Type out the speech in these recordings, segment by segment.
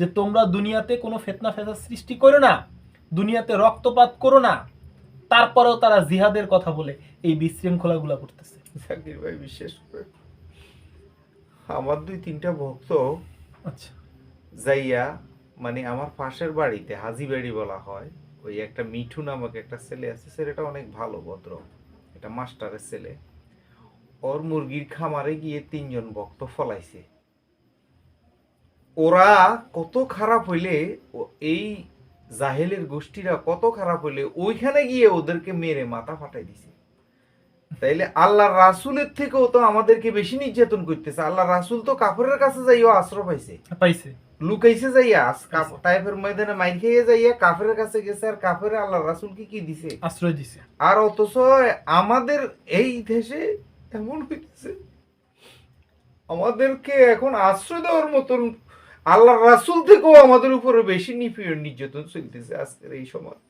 যে তোমরা দুনিয়াতে কোনো ফেতনা ফেসাদ সৃষ্টি করো না দুনিয়াতে রক্তপাত করো না। তারপরেও তারা জিহাদের কথা বলে এই বিশৃঙ্খলাগুলা করতেছে। জাকির ভাই বিশেষ করে। আমার দুই তিনটা ভক্ত আচ্ছা। যাইয়া মানে আমার পাশের বাড়িতে হাজি বাড়ি বলা হয় ওই একটা মিঠু নামক একটা ছেলে আছে ছেলেটা অনেক ভালো ভদ্র এটা মাস্টারের ছেলে। ওর মুরগির খামারে গিয়ে তিনজন ভক্ত ফলাইছে। ওরা কত খারাপ হইলে এই জাহেলের গোষ্ঠীরা কত খারাপ হইলে ওইখানে গিয়ে ওদেরকে মেরে মাথা ফাটাই দিছে। তাইলে আল্লাহ রাসুলের থেকেও তো আমাদেরকে বেশি নির্যাতন করতেছে। আল্লাহ রাসুল তো কাপড়ের কাছে যাইও আশ্রয় পাইছে। পাইছে। লুকাইছে যাইয়া। তাইফের ময়দানে মাইর খেয়ে যাইয়া কাফের কাছে গেছে আর কাফের আল্লাহ রাসুল কি কি দিছে? আশ্রয় দিছে। আর অথচ আমাদের এই দেশে এমন হইতেছে। আমাদেরকে এখন আশ্রয় দেওয়ার মতন আল্লাহ রাসুল থেকেও আমাদের উপরে বেশি নিপীড়ন নির্যাতন চলতেছে আজকের এই সময়।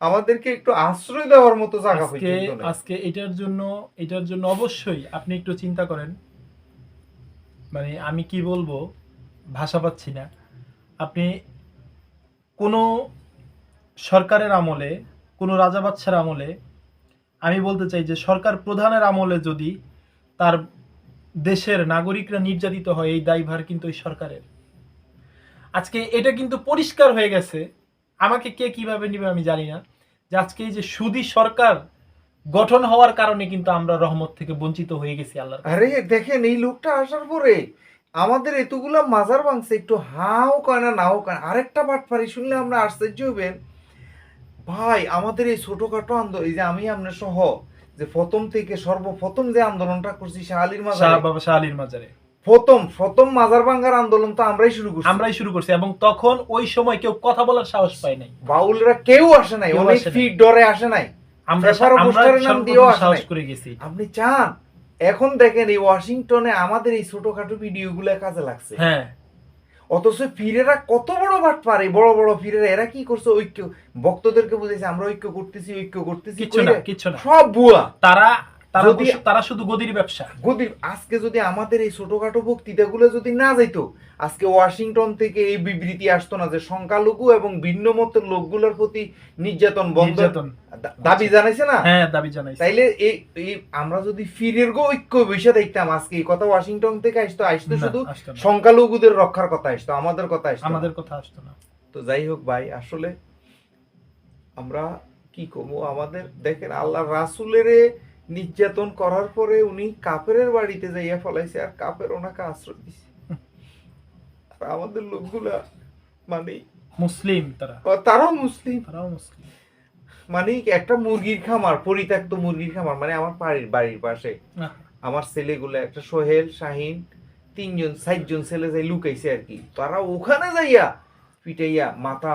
আমাদেরকে একটু আশ্রয় দেওয়ার মতো জায়গা পর্যন্ত আজকে এটার জন্য এটার জন্য অবশ্যই আপনি একটু চিন্তা করেন। মানে আমি কি বলব? ভাষা পাচ্ছি না। আপনি কোনো সরকারের আমলে কোনো রাজা বাচ্চার আমলে আমি বলতে চাই যে সরকার প্রধানের আমলে যদি তার দেশের নাগরিকরা নির্যাতিত হয় এই দায়ভার কিন্তু এই সরকারের। আজকে এটা কিন্তু পরিষ্কার হয়ে গেছে। আমাকে কে কীভাবে নিবে আমি জানি না। যে আজকে এই যে সুদী সরকার গঠন হওয়ার কারণে কিন্তু আমরা রহমত থেকে বঞ্চিত হয়ে গেছি আল্লাহ আরে দেখেন এই লোকটা আসার পরে আমাদের এতগুলা মাজার ভাঙছে একটু হাও কয় না নাও কয়। আরেকটা বাটপারি শুনলে আমরা আশ্চর্য হবেন। ভাই আমাদের এই ছোটখাটো আন্দোলন এই যে আমি আপনার সহ যে প্রথম থেকে সর্বপ্রথম যে আন্দোলনটা করছি শাহালির শাহ মাজার বাবা শাহ আলীর মাজারে। প্রথম প্রথম মাজার ভাঙ্গার আন্দোলন তো আমরাই শুরু করছি। আমরাই শুরু করছি এবং তখন ওই সময় কেউ কথা বলার সাহস পায় নাই। বাউলরা কেউ আসে নাই অনেক ফিট ডরে আসে নাই। আমরা নাম দিয়েও সাহস করে গেছি। আপনি চান? এখন দেখেন এই ওয়াশিংটনে আমাদের এই ছোটখাটো ভিডিওগুলো কাজে লাগছে। হ্যাঁ। অথচ ফিরেরা কত বড় বাট পারে বড় বড় ফিরেরা। এরা কি করছে? ঐক্য ভক্তদেরকে বুঝেছে আমরা ঐক্য করতেছি ঐক্য করতেছি সব বুয়া তারা যদি- তারা শুধু গদির ব্যবসা। গদি আজকে যদি আমাদের এই ছোটখাটো বক্তৃতাগুলো যদি না যাইতো আজকে ওয়াশিংটন থেকে এই বিবৃতি আসতো না যে সংখ্যালঘু এবং ভিন্ন মতের লোকগুলোর প্রতি নির্যাতন বন্ধ দাবি জানাইছে না? হ্যাঁ দাবি জানাইছে। তাইলে এই আমরা যদি ফিরের গো ঐক্য বসে দেখতাম আজকে এই কথা ওয়াশিংটন থেকে আসতো আসতো শুধু। সংখ্যালঘুদের রক্ষার কথা আসতো আমাদের কথা আসতো আমাদের কথা আসতো না। তো যাই হোক ভাই আসলে আমরা কি করব আমাদের দেখেন আল্লাহ রাসুলের নির্যাতন করার পরে উনি কাপের বাড়িতে যাইয়া ফলাইছে আর কাপের ওনাকে আশ্রয় দিছে। আর আমাদের লোকগুলা মানে মুসলিম তারা। তারাও মুসলিম। তারাও মুসলিম। মানে একটা মুরগির খামার পরিত্যক্ত মুরগির খামার মানে আমার বাড়ির বাড়ির পাশে। আমার ছেলেগুলো একটা সোহেল শাহিন তিনজন চারজন ছেলে যাই লুকাইছে আর কি। তারা ওখানে যাইয়া পিটাইয়া মাথা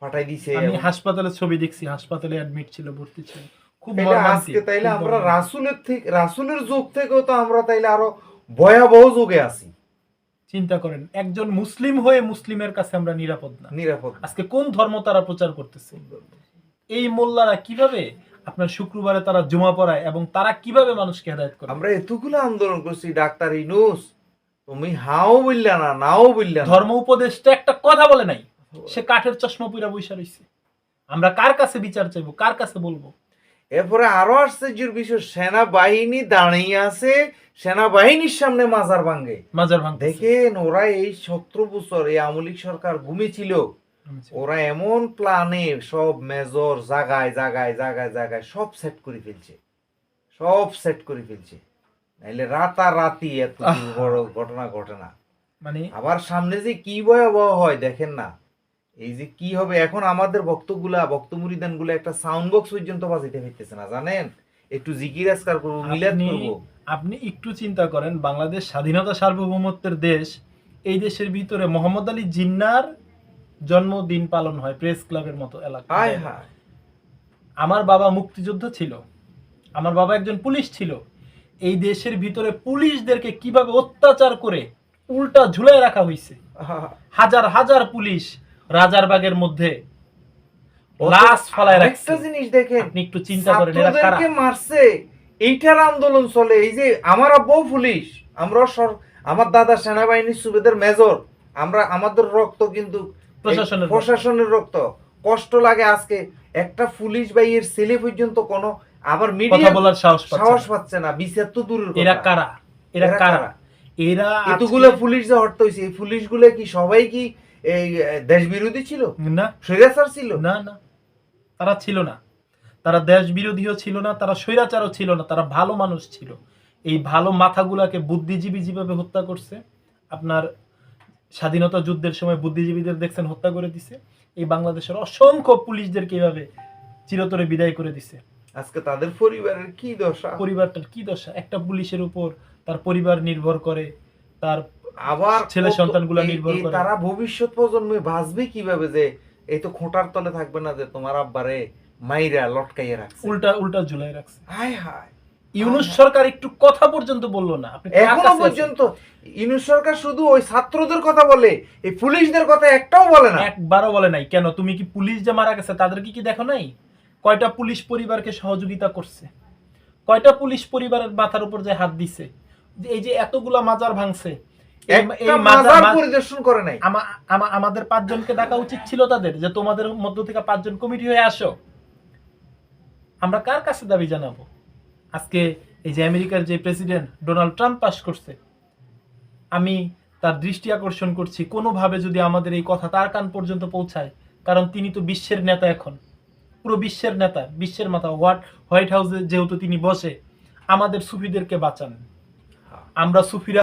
ফাটাই দিছে আমি হাসপাতালের ছবি দেখছি হাসপাতালে অ্যাডমিট ছিল ভর্তি ছিল। খুব আজকে তাইলে আমরা রাসুলের থেকে রাসুলের যুগ থেকেও তো আমরা তাইলে আরও ভয়াবহ যুগে আছি। চিন্তা করেন একজন মুসলিম হয়ে মুসলিমের কাছে আমরা নিরাপদ না। নিরাপদ আজকে কোন ধর্ম তারা প্রচার করতেছে? এই মোল্লারা কীভাবে আপনার শুক্রবারে তারা জমা পড়ায় এবং তারা কীভাবে মানুষকে হেদায়ত করে? আমরা এতগুলো আন্দোলন করছি ডাক্তার ইনুস তুমি হাও বললা না নাও বললা ধর্ম উপদেশটা একটা কথা বলে নাই সে কাঠের চশমা পুরা বৈশা রইছে। আমরা কার কাছে বিচার চাইব কার কাছে বলব? এরপরে আরও আশ্চর্যের বিষয় সেনাবাহিনী দাঁড়িয়ে আছে সেনাবাহিনীর সামনে মাজার ভাঙ্গে মাজার ভাঙ দেখেন ওরা এই সতেরো বছর এই আমলিক সরকার ঘুমিয়েছিল। ওরা এমন প্ল্যানে সব মেজর জাগায় জাগায় জাগায় জাগায় সব সেট করে ফেলছে। সব সেট করে ফেলছে। নাইলে রাতারাতি এত বড় ঘটনা ঘটে না মানে? আবার সামনে যে কি ভয়াবহ হয় দেখেন না। এই যে কি হবে? এখন আমাদের ভক্তগুলা ভক্ত মুরিদানগুলা একটা সাউন্ড বক্স পর্যন্ত বাজাইতে পারতেছে না জানেন? একটু জিকির আজকার করব মিলাদ করব। আপনি একটু চিন্তা করেন বাংলাদেশ স্বাধীনতা সার্বভৌমত্বের দেশ এই দেশের ভিতরে মোহাম্মদ আলী জিন্নার জন্মদিন পালন হয় প্রেস ক্লাবের মতো এলাকা হায় আমার বাবা মুক্তিযোদ্ধা ছিল আমার বাবা একজন পুলিশ ছিল। এই দেশের ভিতরে পুলিশদেরকে কীভাবে অত্যাচার করে উল্টা ঝুলাই রাখা হয়েছে হাজার হাজার পুলিশ রাজারবাগের মধ্যে লাশ ফালায় রাখছে। আরেকটা জিনিস দেখেন আপনি একটু চিন্তা করেন এরা কারা? মারছে এইটার আন্দোলন চলে। এই যে আমার আব্বাও পুলিশ আমরা আমার দাদা সেনাবাহিনীর সুবেদের মেজর আমরা আমাদের রক্ত কিন্তু প্রশাসনের রক্ত। প্রশাসনের রক্ত। কষ্ট লাগে আজকে একটা পুলিশ বা এর ছেলে পর্যন্ত কোনো আবার মিডিয়া বলার সাহস পাচ্ছে সাহস না। পাচ্ছে না বিচার তো দূরের এরা কারা? এরা কারা? এরা এতগুলো পুলিশ যে হট্ট হয়েছে এই পুলিশগুলো কি সবাই কি এই দেশ বিরোধী ছিল? না। স্বৈরাচার ছিল? না না। তারা ছিল না। তারা দেশ বিরোধীও ছিল না তারা স্বৈরাচারও ছিল না তারা ভালো মানুষ ছিল। এই ভালো মাথাগুলাকে বুদ্ধিজীবী যেভাবে হত্যা করছে আপনার স্বাধীনতা যুদ্ধের সময় বুদ্ধিজীবীদের দেখছেন হত্যা করে দিছে। এই বাংলাদেশের অসংখ্য পুলিশদেরকে এইভাবে চিরতরে বিদায় করে দিছে। আজকে তাদের পরিবারের কি দশা? পরিবারটার কি দশা? একটা পুলিশের উপর তার পরিবার নির্ভর করে তার আবার ছেলে সন্তানগুলা নির্ভর করে। তারা ভবিষ্যৎ প্রজন্মে বাঁচবে কীভাবে যে এই তো খোঁটার তলে থাকবে না যে তোমার আব্বারে মাইরা লটকাইয়া রাখছে? উল্টা উল্টা ঝুলাই রাখছে। হায় হায়। ইউনুস সরকার একটু কথা পর্যন্ত বলল না। এখনও পর্যন্ত ইউনুস সরকার শুধু ওই ছাত্রদের কথা বলে এই পুলিশদের কথা একটাও বলে না। একবারও বলে নাই। কেন? তুমি কি পুলিশ যে মারা গেছে তাদেরকে কি দেখো নাই? কয়টা পুলিশ পরিবারকে সহযোগিতা করছে? কয়টা পুলিশ পরিবারের মাথার উপর যে হাত দিছে? এই যে এতগুলা মাজার ভাঙছে আমাদের পাঁচজনকে ডাকা উচিত ছিল তাদের যে তোমাদের মধ্য থেকে পাঁচজন কমিটি হয়ে আসো। আমরা কার কাছে দাবি জানাব? আজকে এই যে আমেরিকার যে প্রেসিডেন্ট ডোনাল্ড ট্রাম্প পাশ করছে আমি তার দৃষ্টি আকর্ষণ করছি কোনোভাবে যদি আমাদের এই কথা তার কান পর্যন্ত পৌঁছায় কারণ তিনি তো বিশ্বের নেতা এখন। পুরো বিশ্বের নেতা বিশ্বের মাথা। হোয়াট হোয়াইট হাউসে যেহেতু তিনি বসে আমাদের সুফিদেরকে বাঁচান। আমরা সুফিরা